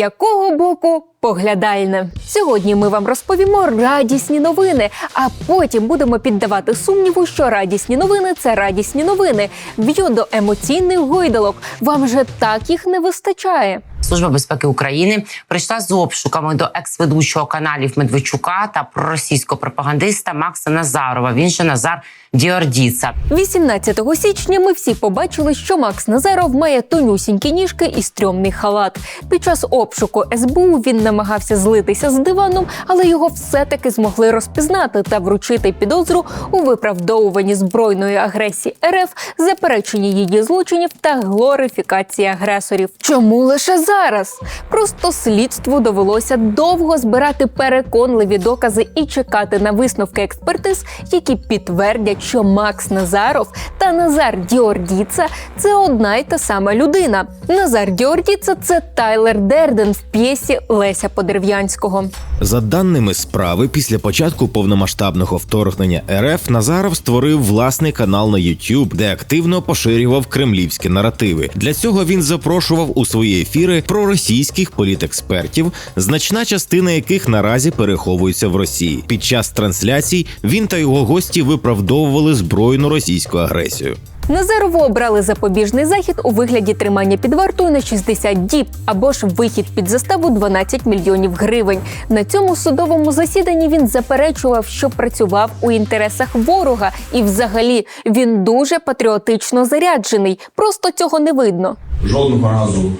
якого боку поглядальне. Сьогодні ми вам розповімо радісні новини, а потім будемо піддавати сумніву, що радісні новини це радісні новини. Б'ю емоційних гойдалок. Вам же так їх не вистачає. Служба безпеки України прийшла з обшуками до екс-ведучого каналів Медведчука та проросійського пропагандиста Макса Назарова. Він же Назар Діордіца. 18 січня ми всі побачили, що Макс Назаров має тонюсінькі ніжки і стрьомний халат. Під час обшуку СБУ він намагався злитися з диваном, але його все-таки змогли розпізнати та вручити підозру у виправдовуванні збройної агресії РФ, запереченні її злочинів та глорифікації агресорів. Чому лише зараз? Просто слідству довелося довго збирати переконливі докази і чекати на висновки експертиз, які підтвердять, що Макс Назаров та Назар Діордіца це одна й та сама людина. Назар Діордіца це Тайлер Дерден в п'єсі Леся Подерв'янського. За даними справи, після початку повномасштабного вторгнення РФ Назаров створив власний канал на YouTube, де активно поширював кремлівські наративи. Для цього він запрошував у свої ефіри проросійських політекспертів, значна частина яких наразі переховується в Росії. Під час трансляцій він та його гості виправдовували збройну російську агресію. Назарову обрали запобіжний захід у вигляді тримання під вартою на 60 діб або ж вихід під заставу 12 мільйонів гривень. На цьому судовому засіданні він заперечував, що працював у інтересах ворога, і взагалі він дуже патріотично заряджений. Просто цього не видно. жодного разу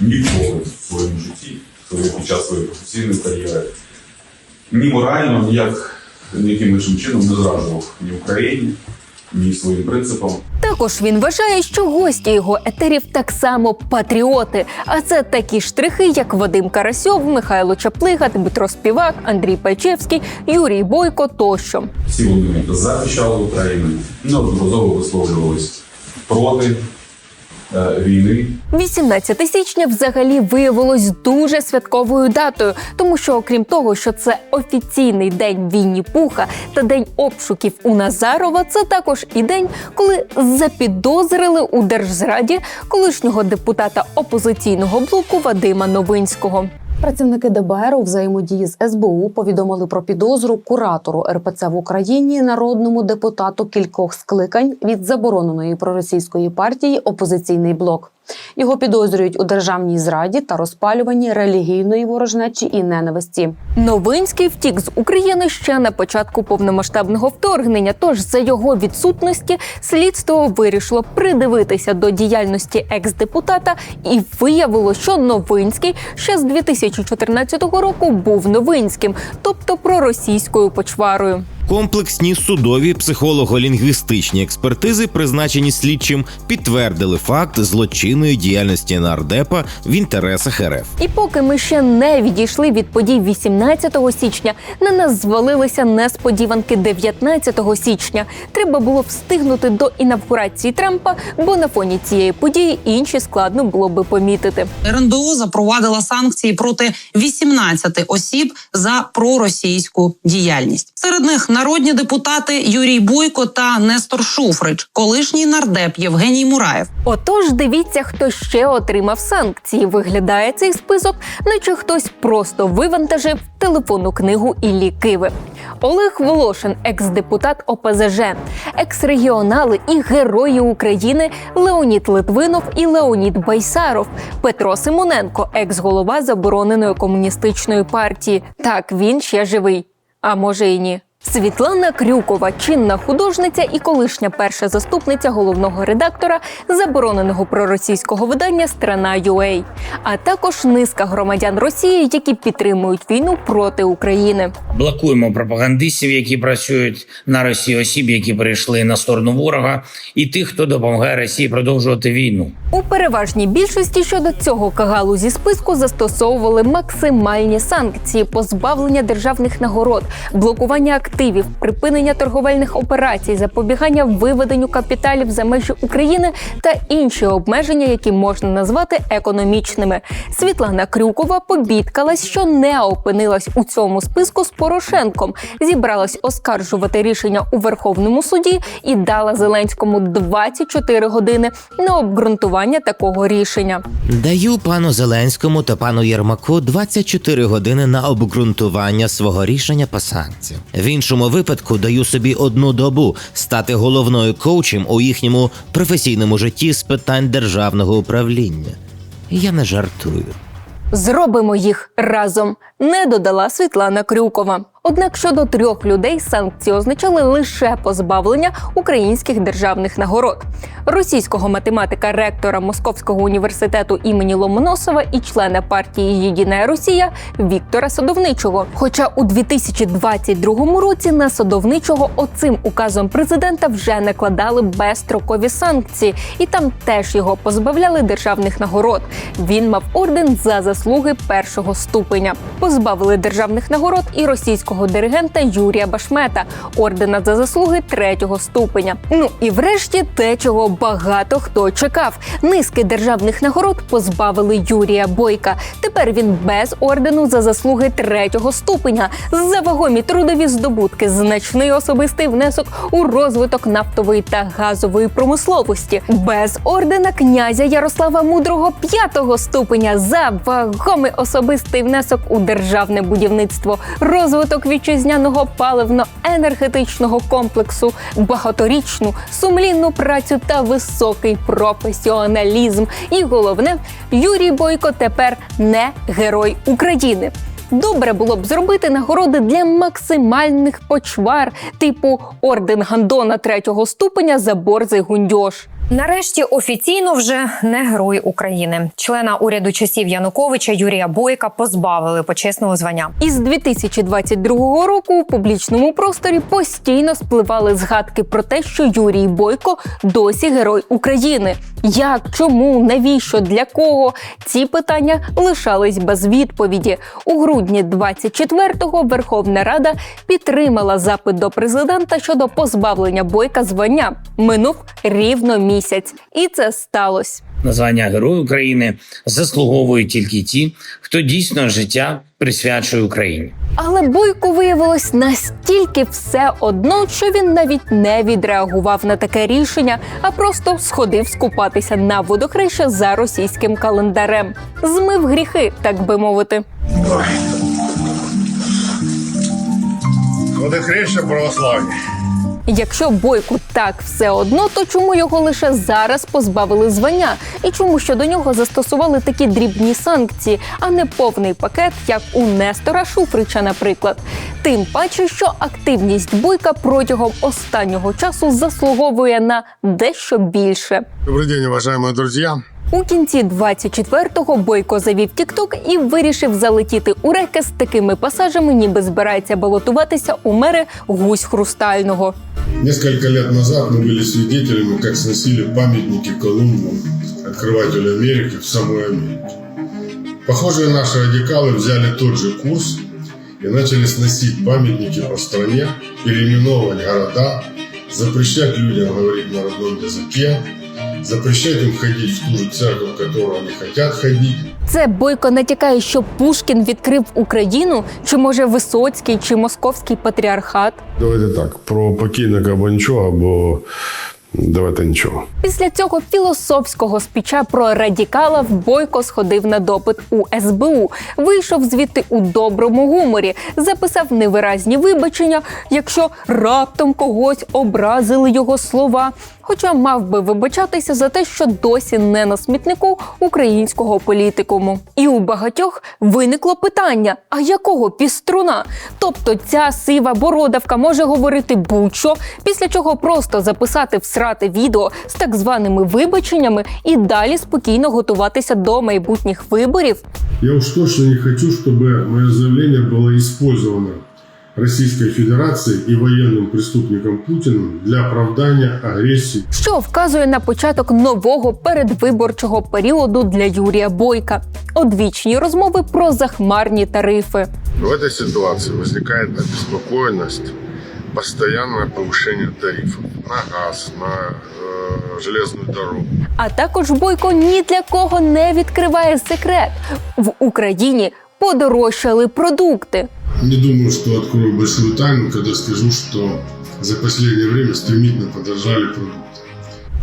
ніколи в своєму житті, під час своєї професійної кар'єри, ні морально, ніяк ніяким іншим чином не зраджував ні Україні, ні своїм принципам. Також він вважає, що гості його етерів так само патріоти. А це такі штрихи, як Вадим Карасьов, Михайло Чаплига, Дмитро Співак, Андрій Пальчевський, Юрій Бойко тощо. Всі вони захищали Україну, неодноразово висловлювались проти війни. 18 січня взагалі виявилось дуже святковою датою, тому що, окрім того, що це офіційний день Вінні Пуха та день обшуків у Назарова, це також і день, коли запідозрили у держзраді колишнього депутата опозиційного блоку Вадима Новинського. Працівники ДБР у взаємодії з СБУ повідомили про підозру куратору РПЦ в Україні, народному депутату кількох скликань від забороненої проросійської партії Опозиційний блок. Його підозрюють у державній зраді та розпалюванні релігійної ворожнечі і ненависті. Новинський втік з України ще на початку повномасштабного вторгнення. Тож за його відсутності слідство вирішило придивитися до діяльності екс-депутата, і виявило, що Новинський ще з 2014 року був новинським, тобто проросійською почварою. Комплексні судові психолого-лінгвістичні експертизи, призначені слідчим, підтвердили факт злочинної діяльності нардепа в інтересах РФ. І поки ми ще не відійшли від подій 18 січня, на нас звалилися несподіванки 19 січня. Треба було встигнути до інавгурації Трампа, бо на фоні цієї події інші складно було би помітити. РНБО запровадила санкції проти 18 осіб за проросійську діяльність. Серед них народні депутати Юрій Бойко та Нестор Шуфрич, колишній нардеп Євгеній Мураєв. Отож, дивіться, хто ще отримав санкції. Виглядає цей список, наче хтось просто вивантажив телефонну книгу Іллі Киви. Олег Волошин, екс-депутат ОПЗЖ, екс-регіонали і герої України Леонід Литвинов і Леонід Байсаров, Петро Симоненко, екс-голова забороненої комуністичної партії. Так, він ще живий. А може і ні. Світлана Крюкова, чинна художниця і колишня перша заступниця головного редактора забороненого проросійського видання Страна UA, а також низка громадян Росії, які підтримують війну проти України. блокуємо пропагандистів, які працюють на Росію, осіб, які перейшли на сторону ворога, і тих, хто допомагає Росії продовжувати війну. У переважній більшості щодо цього кагалу зі списку застосовували максимальні санкції, позбавлення державних нагород, блокування активів активів, припинення торговельних операцій, запобігання виведенню капіталів за межі України та інші обмеження, які можна назвати економічними. Світлана Крюкова побідкалась, що не опинилась у цьому списку з Порошенком, зібралась оскаржувати рішення у Верховному суді і дала Зеленському 24 години на обґрунтування такого рішення. Даю пану Зеленському та пану Єрмаку 24 години на обґрунтування свого рішення по санкціям. В іншому випадку даю собі одну добу стати головною коучем у їхньому професійному житті з питань державного управління. Я не жартую. Зробимо їх разом, не додала Світлана Крюкова. Однак щодо трьох людей санкції означали лише позбавлення українських державних нагород: російського математика ректора Московського університету імені Ломоносова і члена партії Єдина Росія Віктора Садовничого. Хоча у 2022 році на Садовничого оцим указом президента вже накладали безстрокові санкції, і там теж його позбавляли державних нагород. Він мав орден за заслуги першого ступеня. Позбавили державних нагород і російського диригента Юрія Башмета, ордена за заслуги третього ступеня. Ну і врешті те, чого багато хто чекав. Низки державних нагород позбавили Юрія Бойка. Тепер він без ордену за заслуги третього ступеня. За вагомі трудові здобутки, значний особистий внесок у розвиток нафтової та газової промисловості, без ордена князя Ярослава Мудрого п'ятого ступеня за вагомий особистий внесок у державне будівництво, розвиток вітчизняного паливно-енергетичного комплексу, багаторічну сумлінну працю та високий професіоналізм. І головне, Юрій Бойко тепер не герой України. Добре було б зробити нагороди для максимальних почвар, типу орден Гандона третього ступеня за борзий гундьош. Нарешті офіційно вже не герой України. Члена уряду часів Януковича Юрія Бойка позбавили почесного звання. Із 2022 року у публічному просторі постійно спливали згадки про те, що Юрій Бойко досі герой України. Як, чому, навіщо, для кого ці питання лишались без відповіді. У грудні 24-го Верховна Рада підтримала запит до президента щодо позбавлення бойка звання. Минув рівно місяць, і це сталося. Названня Герой України заслуговують тільки ті, хто дійсно життя присвячує Україні. Але Бойко виявилось настільки все одно, що він навіть не відреагував на таке рішення, а просто сходив скупатися на водохреща за російським календарем. Змив гріхи, так би мовити. Водохреща православні. Якщо бойку так все одно, то чому його лише зараз позбавили звання? І чому щодо нього застосували такі дрібні санкції, а не повний пакет, як у Нестора Шуфрича, наприклад? Тим паче, що активність бойка протягом останнього часу заслуговує на дещо більше. Добрый день, уважаемые друзья. У кінці 24-го Бойко завів Тікток і вирішив залетіти у реки з такими пасажами, ніби збирається балотуватися у мери гусь хрустального. Несколько лет назад мы были свидетелями, как сносили памятники Колумбу, открывателю Америки в самой Америке. Похоже, наши радикалы взяли тот же курс и начали сносить памятники по стране, переименовывать города, запрещать людям говорить на родном языке, запрещать им ходить в ту же церковь, в которую они хотят ходить. Це Бойко натякає, що Пушкін відкрив Україну, чи може Висоцький, чи Московський патріархат. Давайте так, про покійника або нічого, або давайте нічого. Після цього філософського спіча про радікала в Бойко сходив на допит у СБУ. Вийшов звідти у доброму гуморі, записав невиразні вибачення, якщо раптом когось образили його слова. Хоча мав би вибачатися за те, що досі не на смітнику українського політикуму. І у багатьох виникло питання: а якого піструна? Тобто ця сива бородавка може говорити будь-що, після чого просто записати всрати відео з так званими вибаченнями і далі спокійно готуватися до майбутніх виборів. Я уж точно не хочу, чтобы мое заявление было использовано Российской Федерацией и военным преступником Путиным для оправдания агрессии що вказує на початок нового передвиборчого періоду для Юрія Бойка. Одвічні розмови про захмарні тарифи. В этой ситуации возникает обеспокоенность постоянное повышение тарифов на газ, на э, железную дорогу. А також Бойко ні для кого не відкриває секрет. В Україні подорожчали продукти. Не думаю, что открою большую тайну, когда скажу, что за последнее время стремительно подорожали продукты.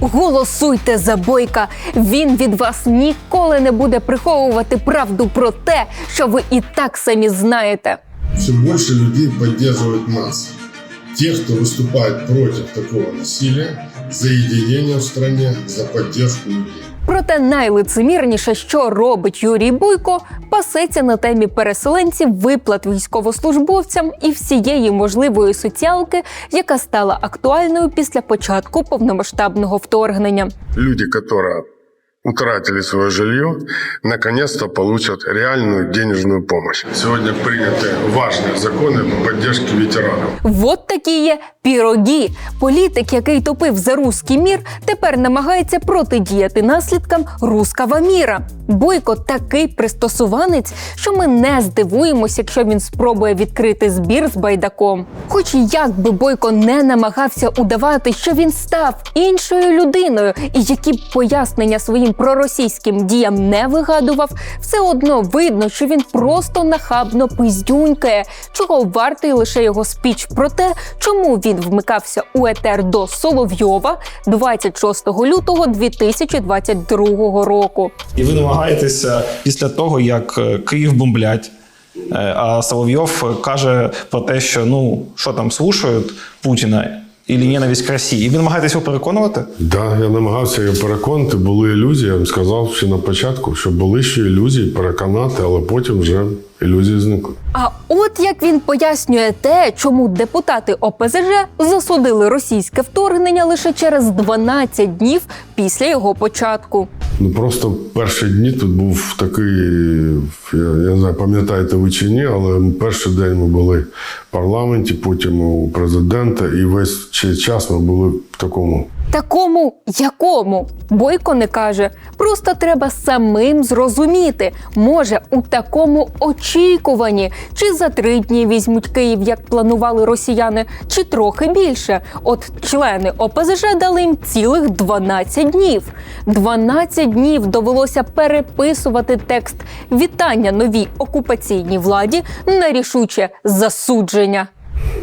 Голосуйте за Бойка. Він від вас ніколи не буде приховувати правду про те, що ви і так самі знаєте. Все больше людей поддерживают нас. Тех, кто выступает против такого насилия, за единение в стране, за поддержку людей. Проте найлицемірніше, що робить Юрій Буйко, пасеться на темі переселенців, виплат військовослужбовцям і всієї можливої соціалки, яка стала актуальною після початку повномасштабного вторгнення. Люди, которые утратили свое жилье, наконец-то получат реальную денежную помощь. Сегодня приняты важные законы по поддержке ветеранов. Вот такі є пірогі. Політик, який топив за руський мір, тепер намагається протидіяти наслідкам рускава міра. Бойко такий пристосуванець, що ми не здивуємося, якщо він спробує відкрити збір з байдаком. Хоч як би Бойко не намагався удавати, що він став іншою людиною, і які б пояснення своїм проросійським діям не вигадував, все одно видно, що він просто нахабно пиздюнькає, чого вартий лише його спіч про те, чому він вмикався у етер до Соловйова 26 лютого 2022 року. І ви намагаєтеся після того, як е, Київ бомблять. е, А Соловйов каже про те, що ну що там слушають Путіна і ненависть к Росії. І ви намагаєтесь його переконувати? Да, я намагався її переконати. Були ілюзії. Я вам сказав ще на початку, що були ще ілюзії переконати, але потім вже ілюзії зникли. А от як він пояснює те, чому депутати ОПЗЖ засудили російське вторгнення лише через 12 днів після його початку. Ну просто перші дні тут був такий, я, я не знаю, пам'ятаєте ви чи ні, але перший день ми були в парламенті, потім у президента, і весь час ми були в такому. Такому якому Бойко не каже. Просто треба самим зрозуміти. Може, у такому очікуванні, чи за три дні візьмуть Київ, як планували росіяни, чи трохи більше. От члени ОПЗЖ дали їм цілих 12 днів. 12 днів довелося переписувати текст вітання новій окупаційній владі на рішуче засудження.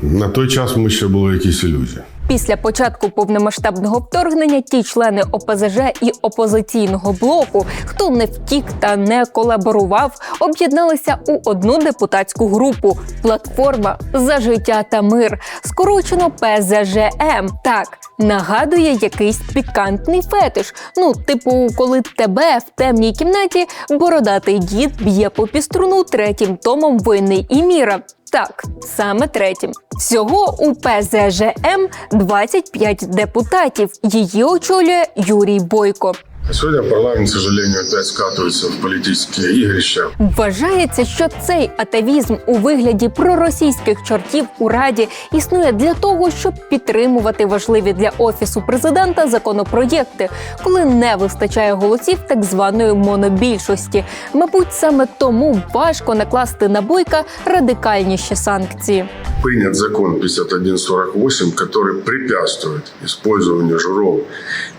На той час ми ще були якісь ілюзії. Після початку повномасштабного вторгнення ті члени ОПЗЖ і опозиційного блоку, хто не втік та не колаборував, об'єдналися у одну депутатську групу Платформа за життя та мир, скорочено ПЗЖМ. Так нагадує якийсь пікантний фетиш. Ну, типу, коли тебе в темній кімнаті бородатий дід б'є по піструну третім томом винний і міра. Так, саме третім. Всього у ПЗЖМ 25 депутатів. Її очолює Юрій Бойко. Сегодня парламент, к сожалению, опять скатывается в политические игрища. Вважається, що цей атавізм у вигляді проросійських чортів у раді існує для того, щоб підтримувати важливі для офісу президента законопроєкти, коли не вистачає голосів так званої монобільшості. Мабуть, саме тому важко накласти на бойка радикальніші санкції. Принят закон 5148, который препятствует использованию жиров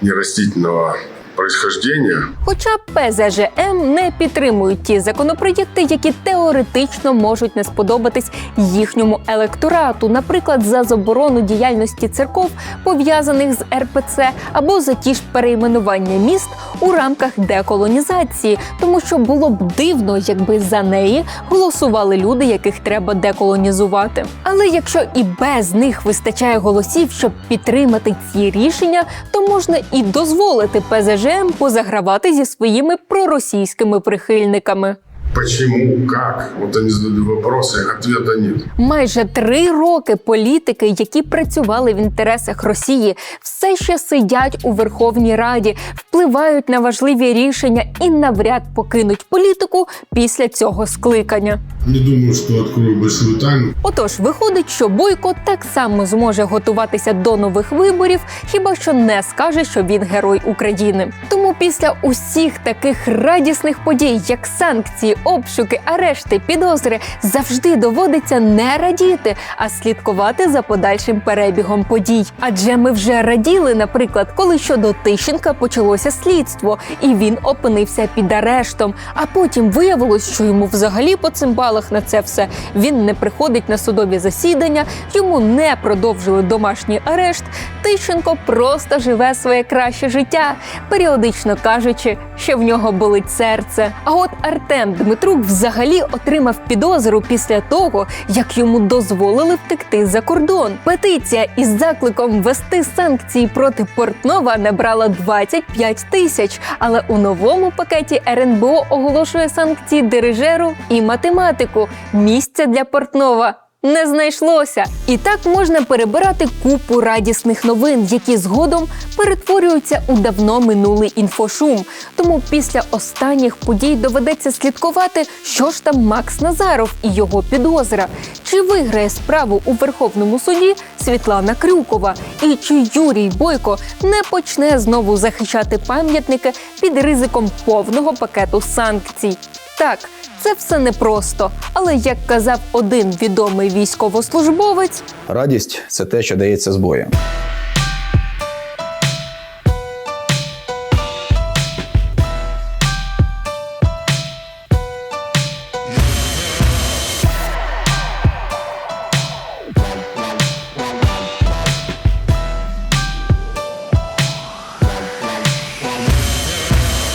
нерастительного происхождения. Хоча ПЗЖМ не підтримують ті законопроєкти, які теоретично можуть не сподобатись їхньому електорату, наприклад, за заборону діяльності церков, пов'язаних з РПЦ, або за ті ж перейменування міст у рамках деколонізації, тому що було б дивно, якби за неї голосували люди, яких треба деколонізувати. Але якщо і без них вистачає голосів, щоб підтримати ці рішення, то можна і дозволити ПЗЖМ позагравати зі своїми проросійськими прихильниками. Почему, как? Вот они задали вопросы, ответа нет. Майже три роки політики, які працювали в інтересах Росії, все ще сидять у Верховній Раді, впливають на важливі рішення і навряд покинуть політику після цього скликання. Не думаю, что открою большую тайну. Отож, виходить, що Бойко так само зможе готуватися до нових виборів, хіба що не скаже, що він герой України. Тому після усіх таких радісних подій, як санкції, обшуки, арешти, підозри, завжди доводиться не радіти, а слідкувати за подальшим перебігом подій. Адже ми вже раділи, наприклад, коли щодо Тищенка почалося слідство, і він опинився під арештом. А потім виявилось, що йому взагалі по цимбалах на це все. Він не приходить на судові засідання, йому не продовжили домашній арешт. Тищенко просто живе своє краще життя, періодично кажучи, що в нього болить серце. А от Артем Дмитрук взагалі отримав підозру після того, як йому дозволили втекти за кордон. Петиція із закликом ввести санкції проти Портнова набрала 25 тисяч. Але у новому пакеті РНБО оголошує санкції дирижеру і математику. Місця для Портнова. Не знайшлося, і так можна перебирати купу радісних новин, які згодом перетворюються у давно минулий інфошум. Тому після останніх подій доведеться слідкувати, що ж там Макс Назаров і його підозра. Чи виграє справу у Верховному суді Світлана Крюкова? І чи Юрій Бойко не почне знову захищати пам'ятники під ризиком повного пакету санкцій? Так, це все непросто, але як казав один відомий військовослужбовець, Радість це те, що дається з боєм.